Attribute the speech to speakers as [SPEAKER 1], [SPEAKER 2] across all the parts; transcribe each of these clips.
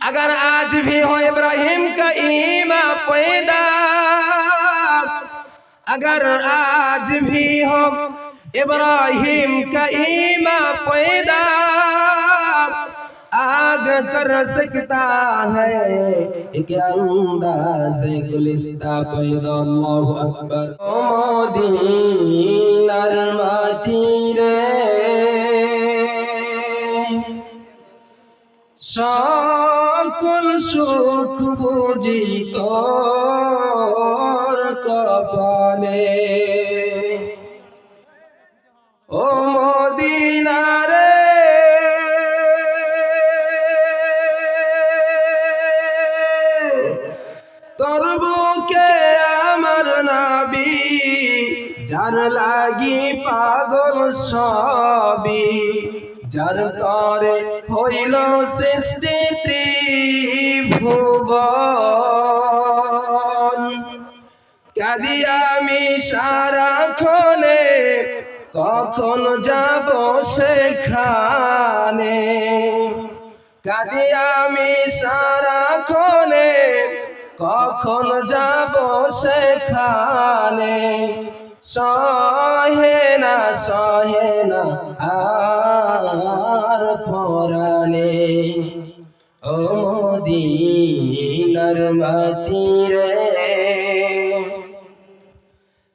[SPEAKER 1] अगर आज भी हो इब्राहिम का ईमा पैदा अगर आज भी हो इब्राहिम का ईमा पैदा आग तर सकता है एक अंदाज गुलिस्ता पैदा अल्लाहु अकबर मोदी नरमाटी रे शाह সকল সুখ বুঝি তোর কপালে। ও মদিনারে, তোর বুকে আমার নাবি, যার লাগি পাগল সবই। যার তরে হইল সৃষ্টি ত্রিভুবন। কাদি আমি সারাক্ষণে কখন যাব সেখানে? কাদি আমি সারাক্ষণে কখন যাব সেখানে? সহে না সহে না, আর পরানে ও মদিনার মাটি রে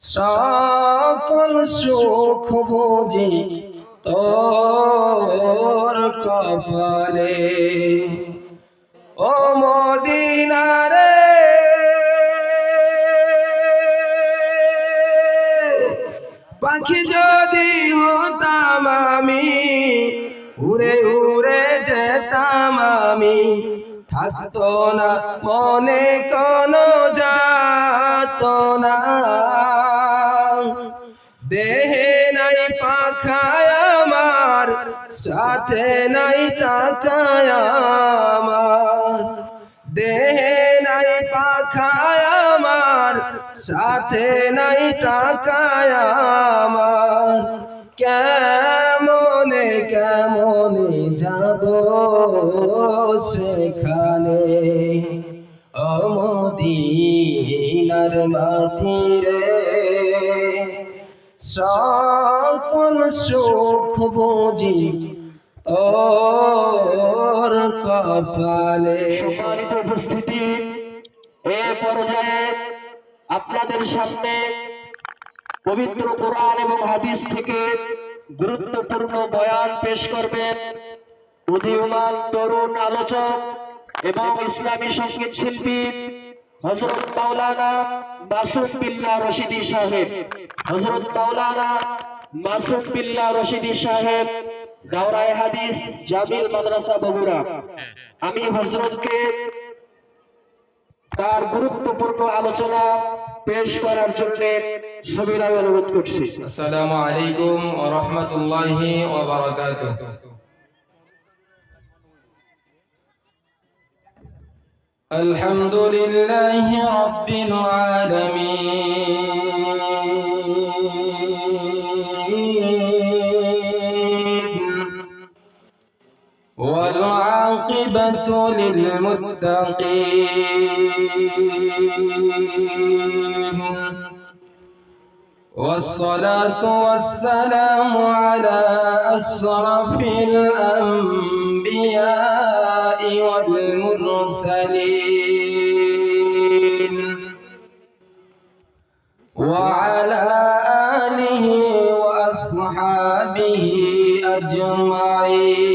[SPEAKER 1] সকল সুখ বুঝি তোর কপালে। ও মদিনারে উড়ে উড়ে যেতাম আমি। থাকতো না, মনে কোনো যাত না। দেহে নাই পাখায় আমার, সাথে নাই টাকায় আমার। দেহে নাই পাখায় আমার, সাথে নাই টাকায় আমার। কেমনে কেমনে যাব সেখানে? অমদিনার মাটি রে সকল সুখ বুঝি ওর কপালে।
[SPEAKER 2] সম্মানিত উপস্থিতি, এ পর্যায়ে আপনাদের সামনে পবিত্র কোরআন এবং হাদিস থেকে গুরুত্বপূর্ণ বয়ান পেশ করবেন উদীয়মান তরুণ আলোচক এবং ইসলামী সংগীত শিল্পী হজরত মাওলানা মাসুদ বিল্লাহ রশিদি সাহেব। হজরত মাওলানা মাসুদ বিল্লাহ রশিদি সাহেব, দাওরায় হাদিস, জামিল মাদ্রাসা বগুড়া। আমি হজরতকে তার গুরুত্বপূর্ণ আলোচনা পেশ করার জন্য সবিনয় অনুরোধ করছি
[SPEAKER 1] আসসালামু আলাইকুম ওয়া রাহমাতুল্লাহি ওয়া বারাকাতুহু الحمد لله رب العالمين للمتقين. والصلاة والسلام على أشرف الأنبياء والمرسلين. وعلى آله وأصحابه أجمعين.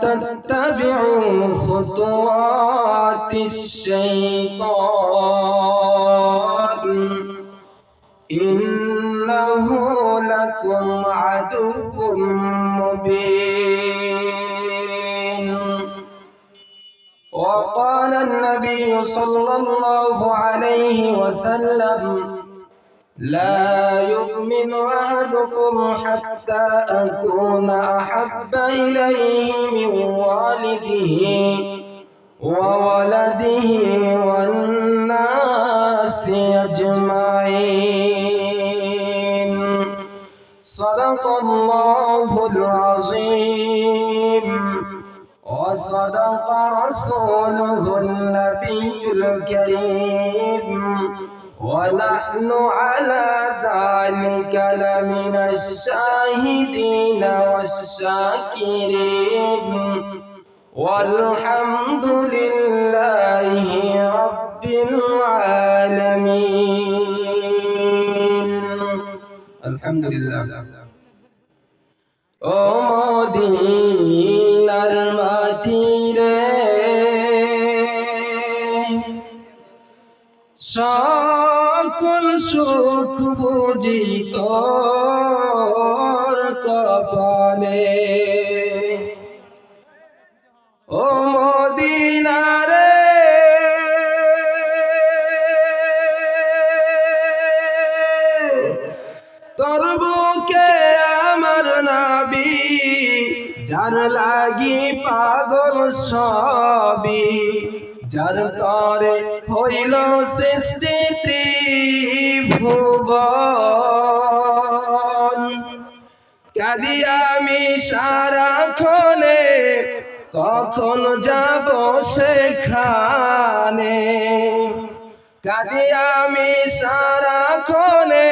[SPEAKER 1] تتبعوا خطوات الشيطان. إن إنه لكم عدو مبين. وقال النبي صلى الله عليه وسلم لا يؤمن أحدكم حتى أكون أحب إليه من والده وولده والناس أجمعين. صدق الله العظيم. وصدق رسوله النبي الكريم. ونحن على ذلك لمن الشاهدين والشاكرين والحمد لله رب العالمين الحمد لله ও মদিনার মাটি রে সকল সুখ বুঝি তোর কপালে। ও মদিনারে। তোর বুকে আমার নাবি, যার লাগি পাগল সবি, যার তরে হইল সৃষ্টি ত্রিভুবন। কাদি আমি সারাক্ষণে কখন যাব সেখানে? কাদি আমি সারাক্ষণে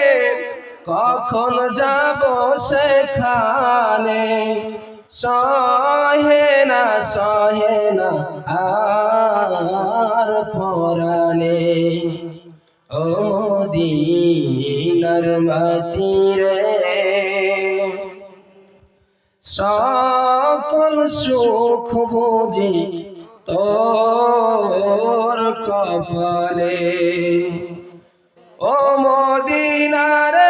[SPEAKER 1] কখন যাব সেখানে? সহে না সহে না আর পরানে ও মদিনার মাটি রে সকল সুখ বুঝি তোর কপালে। ও মদিনারে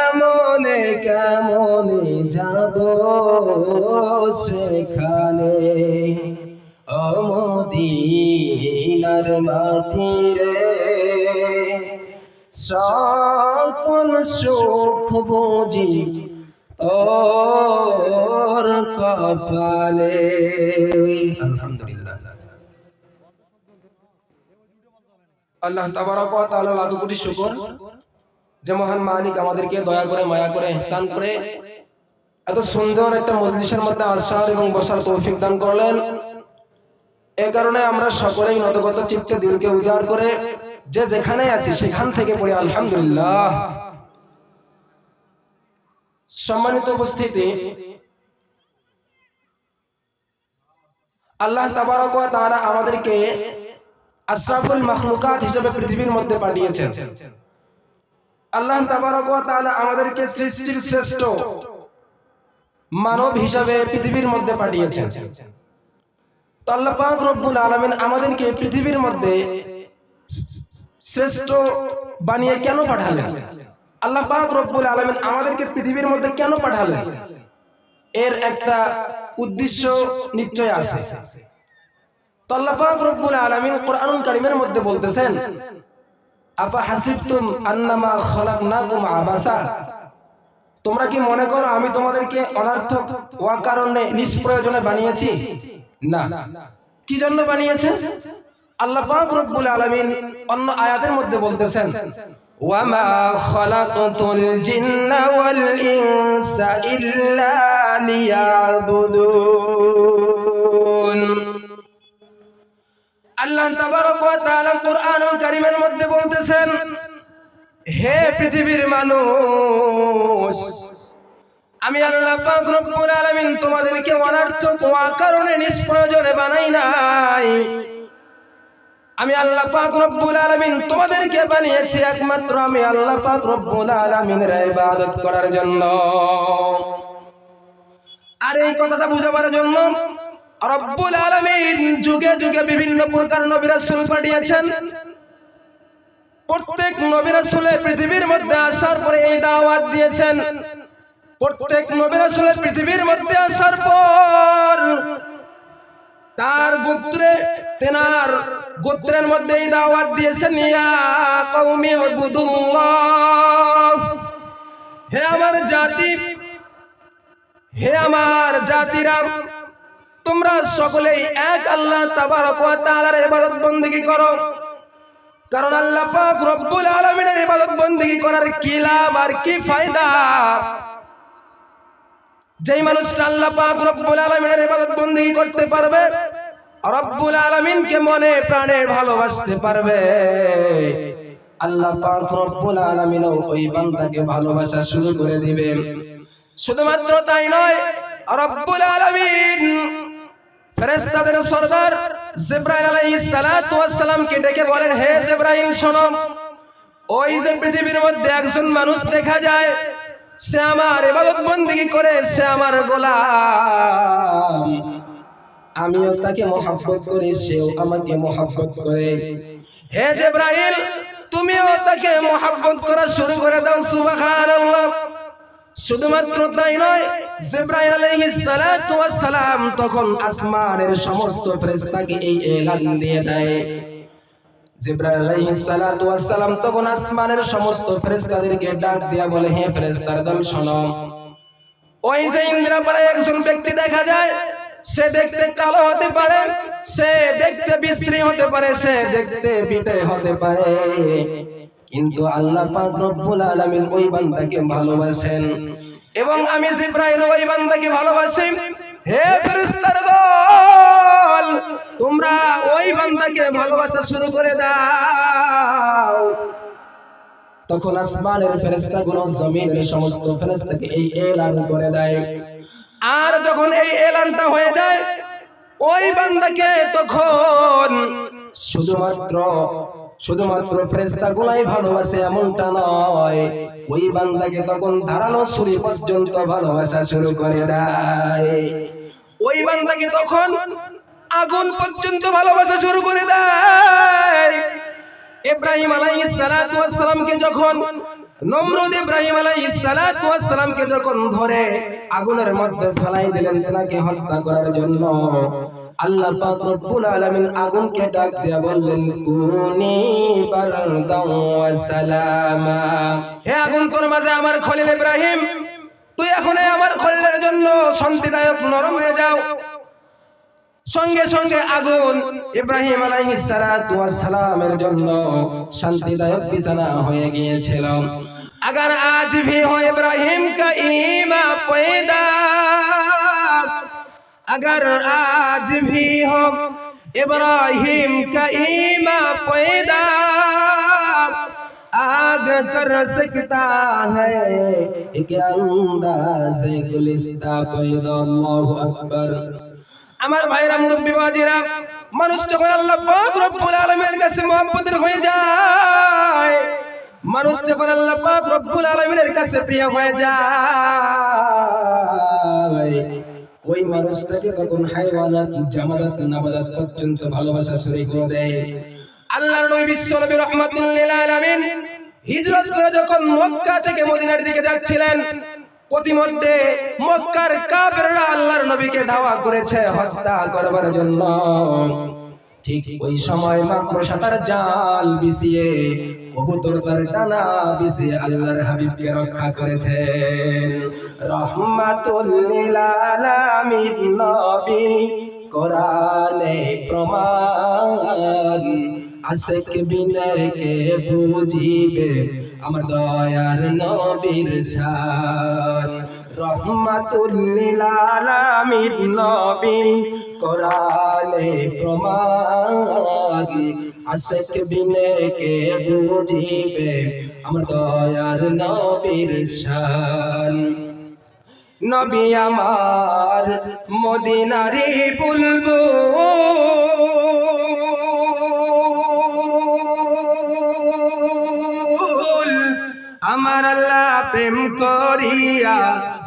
[SPEAKER 1] কেমনে যাব সেখানে? অমদিনার মাটি রে সকল সুখ বুঝি ওর কপালে। আলহামদুলিল্লাহ। আল্লাহ তাবারক ওয়া তাআলা লাখো কোটি শুকর। যে মহান মালিক আমাদেরকে দয়া করে, মায়া করে ইহসান করে। এত সুন্দর একটা মজলিসের মধ্যে আসার এবং বসার তৌফিক দান করলেন। এ কারণে আমরা সকলেই নতগত চিত্তে দিলকে উজাড় করে যে যেখানে আছি সেখান থেকে পড়ি, আলহামদুলিল্লাহ। সম্মানিত উপস্থিতি, আল্লাহ তাবারক তাআলা আমাদেরকে আশরাফুল মাখলুকাত হিসেবে পৃথিবীর মধ্যে পাঠিয়েছেন। আল্লাহ তাআলা আমাদেরকে সৃষ্টির শ্রেষ্ঠ মানব হিসাবে পৃথিবীর মধ্যে পাঠিয়েছেন। তো আল্লাহ রব্বুল আলামিন আমাদেরকে পৃথিবীর মধ্যে শ্রেষ্ঠ বানিয়ে কেন পাঠালেন? আল্লাহ পাক রব্বুল আলামিন আমাদেরকে পৃথিবীর মধ্যে কেন পাঠালেন? এর একটা উদ্দেশ্য নিশ্চয় আছে। তো আল্লাহ পাক রব্বুল আলামিন কোরআনুল কারীমের মধ্যে বলতেছেন তোমরা কি মনে করো আমি তোমাদেরকে অনার্থক ওয়া কারণে নিষ্প্রয়োজনে বানিয়েছি? না। কি জন্য বানিয়েছেন? আল্লাহ রব্বুল আলামিন অন্য আয়াতের মধ্যে বলতেছেন লিয়াবুদুন। আল্লাহ ওয়া তাআলা কুরআনুল মধ্যে বলতেছেন, হে পৃথিবীর মানুষ, আমি আল্লাহ পাক রব্বুল আলামিন তোমাদেরকে অনার্থক কারণে নিষ্প্রয়োজনে বানাই নাই। আমি আল্লাহ পাক রব্বুল আলামিন তোমাদেরকে বানিয়েছি একমাত্র আমি আল্লাহ পাক রব্বুল আলামিনের ইবাদত করার জন্য। আর এই কথাটা বুঝাবার জন্য রব্বুল আলামিন যুগে যুগে বিভিন্ন প্রকার নবী রাসূল পাঠিয়েছেন। প্রত্যেক নবী রাসূলের পৃথিবীর মধ্যে আসার পরে এই দাওয়াত দিয়েছেন। প্রত্যেক নবী রাসূলের পৃথিবীর মধ্যে আসার পর তার গোত্রে, তেনার গোত্রের মধ্যে এই দাওয়াত দিয়েছেন, ইয়া কওমি উবুদুল্লাহ, হে আমার জাতি, হে আমার জাতিরা তোমরা সকলেই এক আল্লাহ তাআলার ইবাদত বندگی করো। কারণ আল্লাহ রব্বুল আলামিনের ইবাদত করার কি লাভ আর কি ফায়দা? যেই মানুষটা আল্লাহ পাক রব্বুল আলমিনের এবাদত বন্দী করতে পারবে, রব্বুল আলামিনকে মনে প্রাণে ভালোবাসতে পারবে। আল্লাহ পাক রব্বুল আলামিন ওই বান্দাকে ভালোবাসা শুরু করে দিবেন। শুধুমাত্র তাই নয়, রব্বুল আলামিন ফেরেশতাদের সরদার জিবরাইল আলাইহিস সালাতু ওয়াস সালামকে ডেকে বলেন, হে জিবরাইল, শোনো। ওই যে পৃথিবীর মধ্যে একজন মানুষ দেখা যায়, সে আমার ইবাদত বন্দিগি করে, সে আমার গোলাম। আমিও তাকে মহাব্বত করি, সেও আমাকে মহাব্বত করে। হে জিবরাইল, তুমিও তাকে মহাব্বত করা শুরু করে দাও, সুবহানাল্লাহ। শুধুমাত্র তাই নয়, জিবরাইল আলাইহিস সালাতু ওয়াস সালাম তখন আসমানের সমস্ত ফেরেশতাকে এই এলান দিয়ে দেয়। জিবরাইল আলাইহিস সালাতু ওয়াস সালাম তখন আসমানের সমস্ত ফেরেশতাদেরকে ডাক দিয়া বলে, হে ফেরেশতার দল, শোনো। ওই যে ইন্দ্রাপাড়ায় একজন ব্যক্তি দেখা যায়, সে দেখতে কালো হতে পারে, সে দেখতে বিশ্রী হতে পারে, সে দেখতে পিটে হতে পারে। কিন্তু আল্লাহ পাক রব্বুল আলামিন ওই বান্দাকে ভালোবাসেন। এবং আমি জিব্রাইল ওই বান্দাকে ভালোবাসি। হে ফেরেশতার দল, তোমরা ওই বান্দাকে ভালোবাসা শুরু করে দাও। তখন আসমানের ফেরেশতাগুলো জমিনের সমস্ত ফেরেশতাকে এই এলান করে দেয়। আর যখন এই এলানটা হয়ে যায়, ওই বান্দাকে তখন শুধুমাত্র শুধুমাত্র ফেরেশতা গুলাই ভালোবাসে এমনটা নয়। ওই বান্দাকে তখন ধারালো ছুরি পর্যন্ত ভালোবাসা শুরু করে দেয়। ওই বান্দাকে তখন আগুন পর্যন্ত ভালোবাসা শুরু করে দেয়। ইব্রাহিম আলাইহিস সালাতু যখন, নমরুদ ইব্রাহিম আলাইহিস সালাতু যখন ধরে, আগুনের মধ্যে ফেলাই দিলেন, তেনাকে হত্যা করার জন্য আল্লাহ পাক রব্বুল আলামিন আগুনকে ডাক দিয়া বললেন কুনি বারদাও ওয়া সালামা হে আগুন তোর মাঝে আমার খলিল ইব্রাহিম তুই এখন এই আমার খলিলের জন্য শান্তিদায়ক নরম হয়ে যাও সঙ্গে সঙ্গে আগুন ইব্রাহিম আলাইহিস সালাতু ওয়াস সালামের জন্য শান্তিদায়ক বিছানা হয়ে গিয়েছিল अगर आज भी हो इब्राहिम का ईमा पैदा अगर आज भी हो इब्राहिम का ईमा पैदा आग कर सकता है एक अंदाज गुलिस्ता पैदा अल्लाहु अकबर আমার ভাইরা মুরব্বী বাজিরা মানুষ যখন আল্লাহ পাক রব্বুল আলামিনের কাছে মহব্বতের হয়ে যায় মানুষ যখন আল্লাহ পাক রব্বুল আলামিনের কাছে প্রিয় হয়ে যায় ওই মানুষটাকে তখন হাইওয়ানাত জামালাত নাবালাত পর্যন্ত ভালোবাসা শুরু করে দেয়। আল্লাহর নবী বিশ্ব নবী রহমাতুল্লিল আলামিন হিজরত করে যখন মক্কা থেকে মদিনার দিকে যাচ্ছিলেন প্রতিমধ্যে মক্কার কাফেররা আল্লাহর নবীকে ধাওয়া করেছে হত্যা করবার জন্য। ঠিক ওই সময় মাকড়সাতার জাল বিছিয়ে কবুতর তার টানা বিছিয়ে আল্লাহর হাবিবকে রক্ষা করেছে রহমাতুল লিল আলামিন নবী কোরআনে প্রমাণ। আশেক বিনয়কে বুঝিবে আমার দয়ার নবীর শান। নবী কোরআনে প্রমাণ। আশেক বিনে কে বুঝিবে? আমার দয়ার নবীর শান। নবী আমার মদিনারি বুলবুল। আমার আল্লাহ প্রেম করিয়া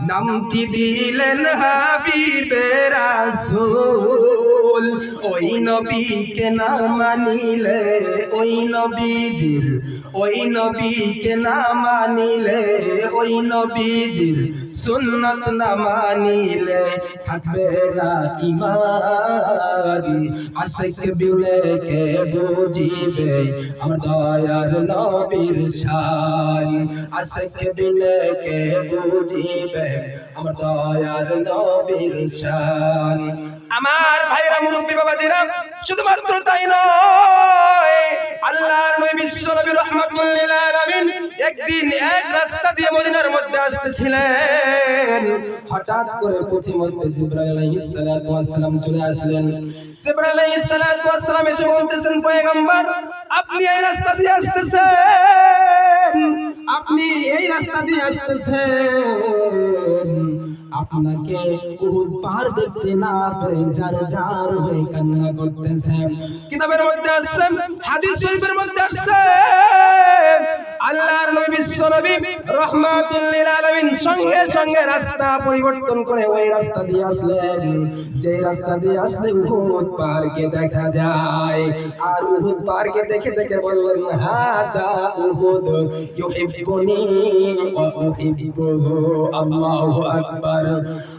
[SPEAKER 1] নামটি দিলেন হাবিবে রাসূল। ওই নবীকে না মানিলে ওই নবীজির ওই নবীকে না মানিলে ওই নবীজির সুন্নত না মানিলে থাকবে না ইমানি আশেক বিনে কে বুঝিবে আমার দয়ার নবীর শান। আশেক বিনে কে বুঝিবে আমার দয়ার নবীর শান। আমার ভাইরা মুরব্বী বাবাজিরা, শুধুমাত্র তাই নয়। আল্লাহর নবী বিশ্ব নবী একদিন এক রাস্তা মধ্যে আসতেছিলেন। হঠাৎ করে পথিমধ্যে জিবরাইল আলাইহিস এসে বলতেছেন আপনি এই রাস্তা দিয়ে আসতেছেন। আপনি এই রাস্তা দিয়ে আসতেছেন। আপনাকে উহুদ পাহাড় দেখতে না পেরে যার যার হয়ে কান্না করতেছেন কিতাবের মধ্যে আসছে, হাদিস শরীফের মধ্যে আসছে, আল্লাহর নবী বিশ্ব নবী রহমাতুল লিল আলামিন সঙ্গে সঙ্গে রাস্তা পরিবর্তন করে ওই রাস্তা দিয়ে আসলেন। যে রাস্তা দিয়ে আসলে উহুদ পাহাড়কে দেখা যায়। আর উহুদ পাহাড়কে দেখে দেখে বললেন হাজা উহুদ ইউহিব্বুনি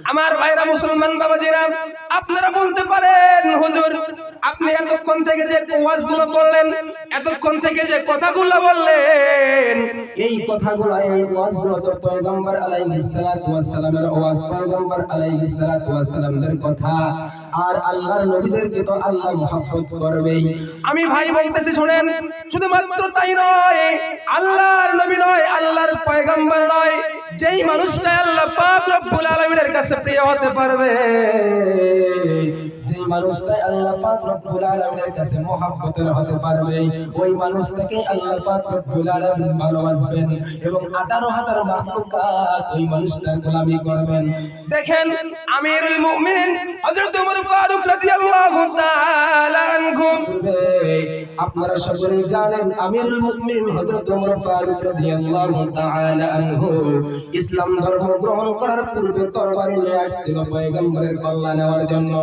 [SPEAKER 1] আমার ভাইরা মুসলমান বাবাজিরা আপনারা বলতে পারেন হুজুর আপনি এতক্ষণ থেকে যে ওয়াজগুলো করলেন, এতক্ষণ থেকে যে কথাগুলো বললেন, এই কথাগুলো, এই ওয়াজগুলো তো পয়গম্বর আলাইহিস সালাতু ওয়াস সালামের ওয়াজ, পয়গম্বর আলাইহিস সালাতু ওয়াস সালামের কথা। আর আল্লাহর নবীদেরকে তো আল্লাহ মহব্বত করবেই। আমি ভাই বলতেছি, শুনেন, শুধুমাত্র তাই নয়, আল্লাহর নবী নয়, আল্লাহর পয়গম্বর নয়, যেই মানুষটা আল্লাহ পাক রব্বুল আলামিনের কাছে প্রিয় হতে পারবে মানুষটাই আল্লাহ পাক রব্বুল আলামিনের কাছে হতে পারবে। ওই মানুষটাকে আল্লাহ পাক রব্বুল আলামিন ভালোবাসবেন এবং 18000 মাখলুকাত ওই মানুষটার গোলামি করবেন। দেখেন আমিরুল মুমিনিন হযরত ওমর ফারুক রাদিয়াল্লাহু তাআলা আনহু আপনারা সকলেই জানেন আমিরুল মুমিনিন হযরত ওমর ফারুক রাদিয়াল্লাহু তাআলা আনহু ইসলাম ধর্ম গ্রহণ করার পূর্বে তরবারি নিয়ে আসছিল পয়গম্বরের কল্যাণ নেওয়ার জন্য।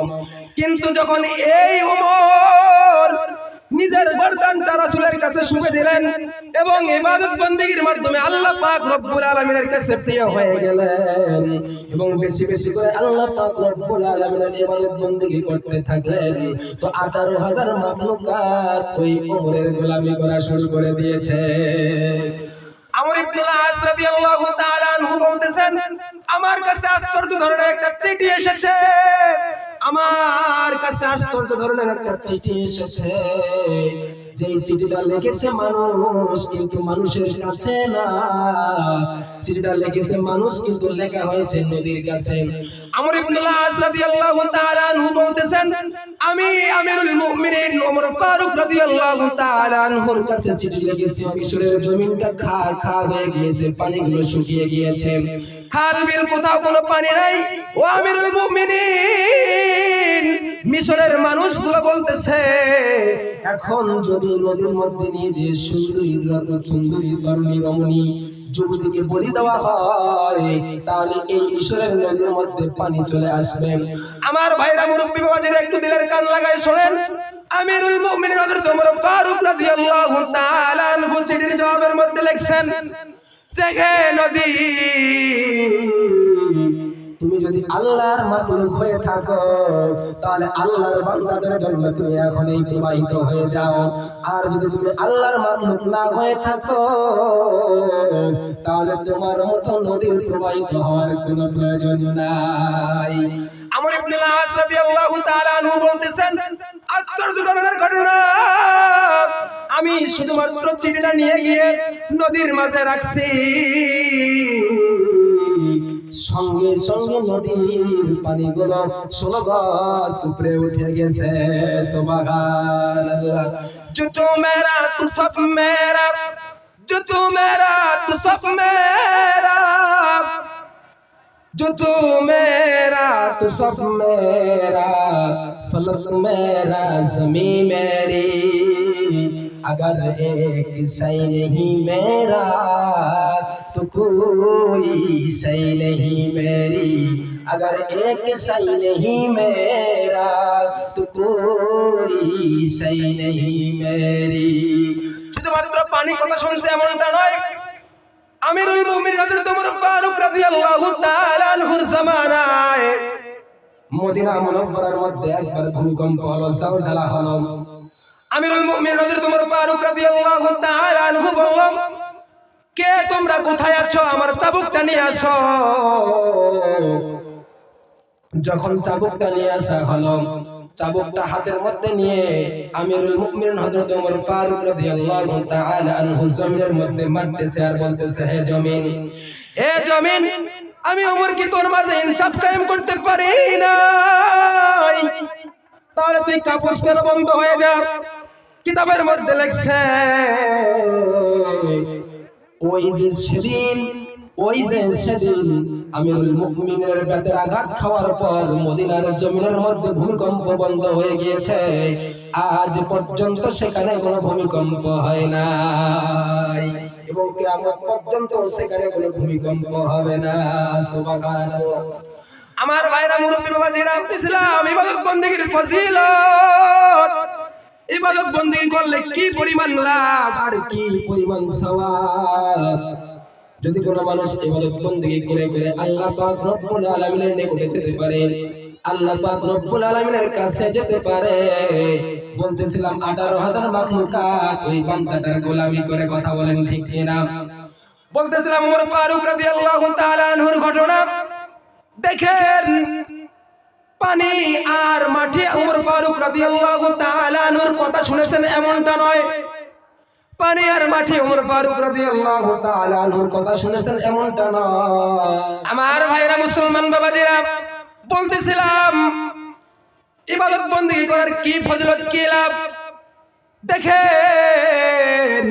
[SPEAKER 1] কিন্তু যখন এই ওমর নিজের বরদানটা রাসূলের কাছে শুভে দিলেন এবং ইবাদত বندگیর মাধ্যমে আল্লাহ পাক রব্বুল আলামিনের কাছে প্রিয় হয়ে গেলেন এবং বেশি বেশি করে আল্লাহ পাক রব্বুল আলামিনের ইবাদত বندگی করতে থাকলেন, তো 18000 মাখলুকাত ওই ওমরের গোলামি করা শুরু করে দিয়েছে। আমর ইবনে আস রাদিয়াল্লাহু তাআলা আনহু বলতেছেন, আমার কাছে আশ্চর্য ধরনের একটা চিঠি এসেছে। আমার কাছে আশ্চর্য ধরনের একটা চিঠি এসেছে। যেই চিঠিটা লিখেছে মানুষ, কিন্তু মানুষের কাছে না। চিঠিটা লিখেছে মানুষ, কিন্তু লেখা হয়েছে নদীর কাছে। আমার ইবনে রাদিয়াল্লাহু তাআলা বলতেছেন আমি আমিরুল মুমিনিন ওমর ফারুক রাদিয়াল্লাহু তাআলা আনহুর কাছে চিঠি লিখেছি মিশরের জমিনটা খা খা হয়ে গিয়েছে পানিগুলো শুকিয়ে গিয়েছে। খাল বিল কোথাও কোনো পানি নাই। ও আমিরুল মুমিনিন মিশরের মানুষগুলো বলতেছে এখন যদি নদীর মধ্যে নিয়ে যে সুন্দরী সুন্দরী তরুণী রমণী যুবতীকে বলি দেওয়া হয়, তাহলে এই ঈশ্বরের নদীর মধ্যে পানি চলে আসবে। আমার ভাইরা মুরব্বী বাবাদের একটু দিলের কান লাগায় শোনেন। আমিরুল মুমিনিন হযরত ওমর ফারুক রাদিয়াল্লাহু তাআলা আনহু চিঠির জবাবের মধ্যে লিখছেন জেগে নদী তুমি যদি আল্লাহর মাখলুক হয়ে থাকো, তাহলে আল্লাহর বান্দাদের জন্য তুমি এখনই প্রবাহিত হয়ে যাও। আর যদি তুমি আল্লাহর মাখলুক না হয়ে থাকো, তাহলে তোমার মতো নদীর প্রবাহিত হওয়ার কোনো প্রয়োজন নাই। আমর ইবনে আস রাদিয়াল্লাহু তাআলা বলতেছেন, আশ্চর্য ধরনের ঘটনা। আমি শুধুমাত্র চিঠিটা নিয়ে গিয়ে নদীর মাঝে রাখছি। সঙ্গে সঙ্গে নদীর পানিগুলো ষোলো গজ উপরে উঠে গেছে সুবহানাল্লাহ जो तू मेरा तू सब मेरा जो तू मेरा तू सब मेरा जो तू मेरा तू सब मेरा फलक मेरा जमी मेरी अगर एक शय नहीं मेरा तो कोई शय नहीं मेरी अगर एक शय नहीं मेरा तो कोई शय नहीं मेरी শুধুমাত্র পানি কথা শুনছে এমনটা নয় আমিরুল মুমিনিন হযরত ওমর ফারুক রাদিয়াল্লাহু তাআলা আনহুর জামানায় মদিনা মুনাওয়ারার মধ্যে একবার ভূমিকম্প হলো জালজালা হলো আমিরুল মুমিনিন হযরত ওমর ফারুক রাদিয়াল্লাহু তাআলা আনহু বললেন কে তোমরা কোথায় আছো? আমার চাবুকটা নিয়ে আসো। যখন চাবুকটা নিয়ে আসা হলো চাবুকটা হাতের মধ্যে নিয়ে আমিরুল মুমিনিন হযরত ওমর ফারুক রাদিয়াল্লাহু তাআলা আনহু জমিনের মধ্যে মারতেছে আর বলতেছে হে জমিন হে জমিন আমি ওমর কি তোর মাঝে ইনসাফ কায়েম করতে পারি না তাহলে তুই কাপুস কেন বন্ধ হয়ে যা? কিতাবের মধ্যে লেখছে ওই যে সেদিন, ওই যে সেদিন আমিরুল আঘাত খাওয়ার পর মদিনার জমিনের মধ্যে ভূমিকম্প বন্ধ হয়ে গিয়েছে। আজ পর্যন্ত সেখানে কোনো ভূমিকম্প হয় নাই। এবং পর্যন্ত সেখানে কোনো ভূমিকম্প হবে না। আমার ভাইরা মুরব্বী বাবা জিরাম ইসলাম ইবাদত বন্দেগীর ফজিলত। ইবাদত বন্দেগী করলে কি পরিমাণ লাভ আর কি পরিমাণ সওয়াব? যদি কোনো মানুষ ইবাদত বন্দেগী করে করে আল্লাহ পাক রব্বুল আলামিনের নিকটে যেতে পারে, আল্লাহ পাক রব্বুল আলামিনের কাছে যেতে পারে। বলতেছিলাম 18000 মাখলুকাত, ওই বান্দাটার গোলামি করে কথা বলেন ঠিক কিনা? বলতেছিলাম, ওমর ফারুক রাদিয়াল্লাহু তাআলা আনহুর ঘটনা। দেখেন পানি আর মাঠে ওমর ফারুক রাদিয়াল্লাহু তাআলা আনহুর কথা শুনেছেন এমনটা নয়। পানি আর মাঠে ওমর ফারুক রাদিয়াল্লাহু তাআলা আনহুর কথা শুনেছেন এমনটা নয়। আমার ভাইরা মুসলমান বাবাজিরা, বলতেছিলাম, ইবাদত বন্দেগী করার কি ফজিলত, কি লাভ? দেখেন,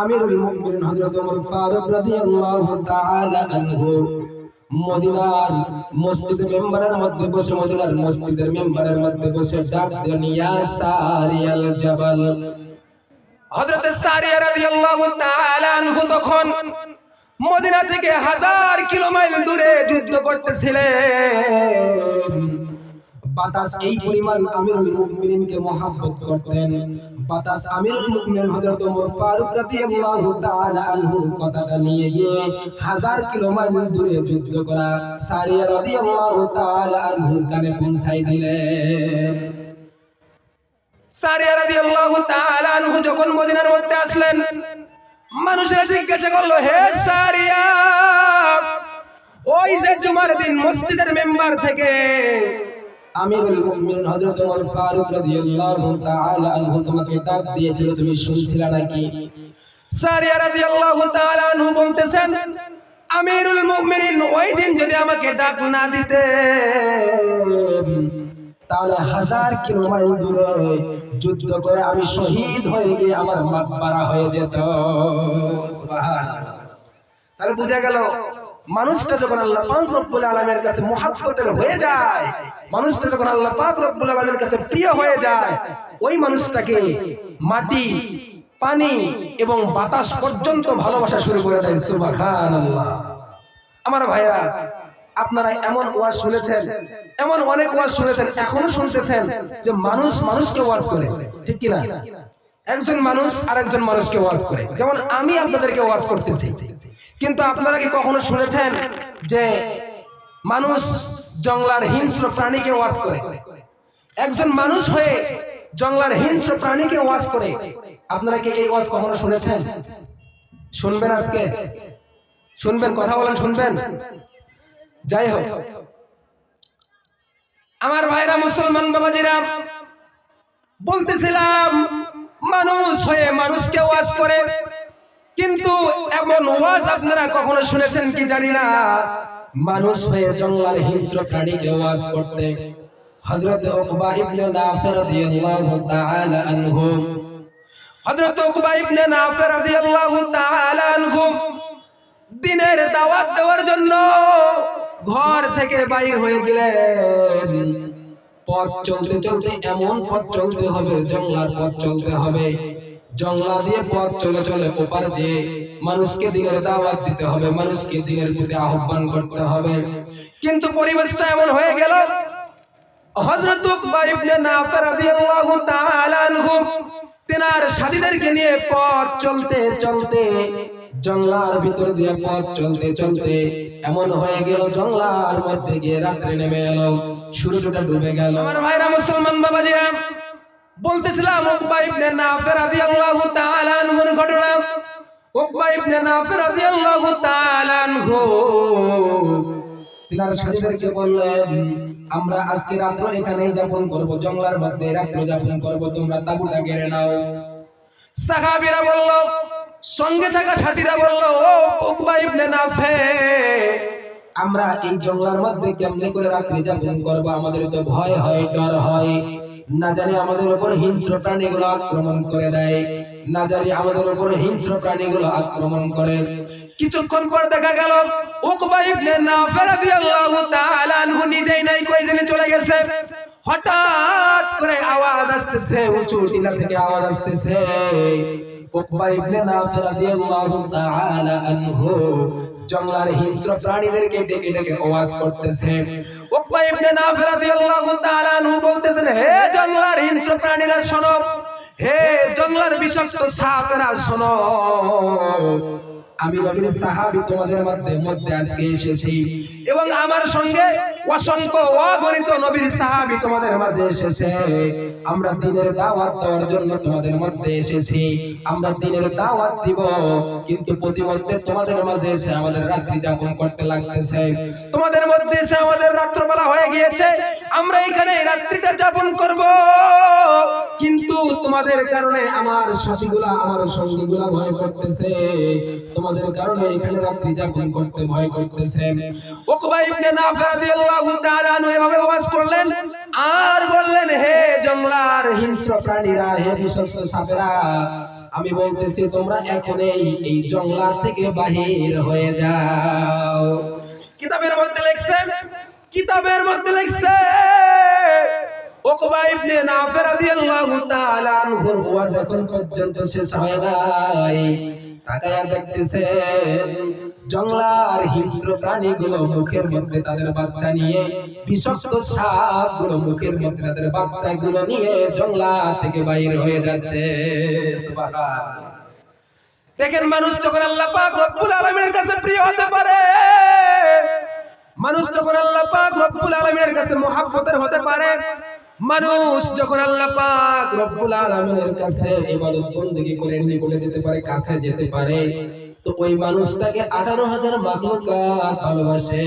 [SPEAKER 1] আমিরুল মুমিনিন হযরত ওমর ফারুক রাদিয়াল্লাহু তাআলা আনহু মদিনার মসজিদের মেম্বারের মধ্যে বসে, মদিনার মসজিদের মেম্বারের মধ্যে বসে ডাক দিলেন, ইয়া সারিয়াল জাবাল। হযরত সারিয়া রাদিয়াল্লাহু তাআলা আনহু তখন মদিনা থেকে হাজার কিলোমাইল দূরে যুদ্ধ করতেছিলেন। বাতাস এই পরিমাণ আমিরুল মুমিনিনকে মহব্বত করতেন। বাতাস আমিরুল মুমিনিন হযরত ওমর ফারুক রাদিয়াল্লাহু তাআলা আনহুর কথাটা নিয়ে গিয়ে হাজার কিলোমিটার দূরে যুদ্ধ করা সারিয়া রাদিয়াল্লাহু তাআলা আনহুর কানে পৌঁছাই দিলেন। সারিয়া রাদিয়াল্লাহু তাআলা আনহু যখন মদিনার মধ্যে আসলেন, মানুষেরা জিজ্ঞাসা করল, হে সারিয়া, ওই যে জুমার দিন মসজিদের মেম্বার থেকে আমিরুল মুমিনিন দিয়েছিল, তুমি শুনছিলা আমিরুল ওই দিন যদি আমাকে ডাক না দিতে, তাহলে হাজার কিলোমিটার দূরে যুদ্ধ করে আমি শহীদ হয়ে গিয়ে আমার মাকবারা হয়ে যেত। তাহলে বুঝা গেল মানুষটা যখন আল্লাহ পাক রব্বুল আলামিনের কাছে মুহাব্বতের হয়ে যায়, মানুষটা যখন আল্লাহ পাক রব্বুল আলামিনের কাছে প্রিয় হয়ে যায়, ওই মানুষটাকে মাটি, পানি এবং বাতাস পর্যন্ত ভালোবাসা শুরু করে দেয়, সুবহানাল্লাহ। আমার ভাইরা আপনারা এমন ওয়াজ শুনেছেন, এমন অনেক ওয়াজ শুনেছেন, এখনও শুনতেছেন যে মানুষ মানুষকে ওয়াজ করে, ঠিক কিনা? একজন মানুষ আর একজন মানুষকে ওয়াজ করে। যেমন আমি আপনাদেরকে ওয়াজ করতেছি। কিন্তু আপনারা কি কখনো শুনেছেন যে মানুষ জঙ্গলার হিংস্র প্রাণীকে ওয়াজ করে? একজন মানুষ হয়ে জঙ্গলার হিংস্র প্রাণীকে ওয়াজ করে, আপনারা কি এই ওয়াজ কখনো শুনেছেন? শুনবেন আজকে? শুনবেন, কথা বলেন, শুনবেন। যাই হোক। আমার ভাইরা মুসলমান বাবাজিরা, বলতেছিলাম, মানুষ হয়ে মানুষকে ওয়াজ করে। কিন্তু এমন ওয়াজ আপনারা কখনো শুনেছেন কি জানি না? মানুষ হয়ে জঙ্গলার হিংস্র প্রাণীকে ওয়াজ করতে। হযরত উকবা ইবনে নাফির রাদিয়াল্লাহু তাআলা আনহু। হযরত উকবা ইবনে নাফির রাদিয়াল্লাহু তাআলা আনহু। দিনের দাওয়াত দেওয়ার জন্য ঘর থেকে বাইর হয়ে গেলেন। পথ চলতে চলতে এমন পথ চলতে হবে, জঙ্গলার পথ চলতে হবে। জঙ্গলা দিয়ে পথ চলে চলে ওপার যে মানুষকে দিনের দাওয়াত দিতে হবে, মানুষকে দিনের প্রতি আহ্বান করতে হবে। কিন্তু পরিবেশটা এমন হয়ে গেল চলতে চলতে, জঙ্গলার ভিতর দিয়ে পথ এমন হয়ে গেল, জঙ্গলার মধ্যে গিয়ে রাত্রে নেমে এলো, সূর্যটা ডুবে গেল। আমার ভাইরা মুসলমান বাবাজিরা বলতেছিলাম উকবা ইবনে নাফির রাদিয়াল্লাহু তাআলা ঘটনা। উকবা ইবনে তাআলা তিনার সাথীদেরকে বললেন, আমরা আজকে রাত্র এখানেই যাপন করব মধ্যে রাত্র যাপন করব, তোমরা তাঁবুটা গেড়ে নাও। সাহাবীরা বলল, সঙ্গে থাকা সাথীরা বলল, ও উকবা ইবনে নাফে, আমরা এই জঙ্গলার মধ্যে কেমনে করে রাত্রি যাপন করব? আমাদের তো ভয় হয়, ডর হয়। না জানি আমাদের উপর হিংস্র প্রাণীগুলো আক্রমণ করে দেয়। না জানি আমাদের উপর হিংস্র প্রাণীগুলো আক্রমণ করে। কিছুক্ষণ পর দেখা গেল, উকবা ইবনে নাফির রাদিয়াল্লাহু তাআলা আনহু নিজেই নাই কই জেনে চলে গেছে? হঠাৎ করে আওয়াজ আসতেছে, উঁচু টিলা থেকে আওয়াজ আসতেছে। উকবা ইবনে নাফির রাদিয়াল্লাহু তাআলা আনহু জঙ্গলার হিংস্র প্রাণীদেরকে ডেকে ডেকে আওয়াজ করতেছে। বলতেছেন, হে হিংস্র প্রাণীরা, শোনো। হে শোনো। আমি নবীর সাহাবী তোমাদের মধ্যে মধ্যে আজকে এসেছি। এবং আমার সঙ্গে অসংখ্য অগণিত নবীর সাহাবী তোমাদের মাঝে এসেছে। আমরা দিনের দাওয়াত দেওয়ার জন্য তোমাদের মধ্যে এসেছি। আমরা দিনের দাওয়াত দিব, কিন্তু প্রতিমধ্যে তোমাদের মাঝে এসে আমাদের রাত্রি যাপন করতে লাগতেছে। তোমাদের মধ্যে এসে আমাদের রাত্রবেলা হয়ে গিয়েছে। আমরা এখানে রাত্রিটা যাপন করব। কিন্তু তোমাদের কারণে আমার সাথীগুলা, আমার সঙ্গীগুলা ভয় করতেছে। তোমাদের কারণে এখানে রাত্রি যাপন করতে ভয় করতেছে। আর বললেন, হে জঙ্গলার হিংস্র প্রাণীরা, হে আমি বলতেছি, তোমরা এখনই এই জঙ্গলার থেকে বাহির হয়ে যাও। কিতাবের মধ্যে লেখছে, কিতাবের মধ্যে লেখছে, উকবা ইবনে নাফির রাদিয়াল্লাহু তাআলা আনহুর ওয়াজ এখন পর্যন্ত শেষ হয় নাই। তাকায়া দেখতেছেন, জঙ্গলার হিংস্র প্রাণীগুলো মুখের মধ্যে তাদের বাচ্চা নিয়ে, বিষাক্ত সাপগুলো মুখের মধ্যে তাদের বাচ্চাগুলো নিয়ে জঙ্গলা থেকে বাইরে হয়ে যাচ্ছে। দেখেন মানুষ যখন আল্লাহ পাক রব্বুল আলামিনের কাছে প্রিয় হতে পারে, মানুষ যখন আল্লাহ পাক রব্বুল আলামিনের কাছে মুহাব্বতের হতে পারে মানুষ যখন আল্লাহ পাক রব্বুল আলামিনের কাছে ইবাদত বন্দেগি করে নি বলে যেতে পারে কাছে যেতে পারে। তো ওই মানুষটাকে 18000 মাখলুকাত ভালোবাসে।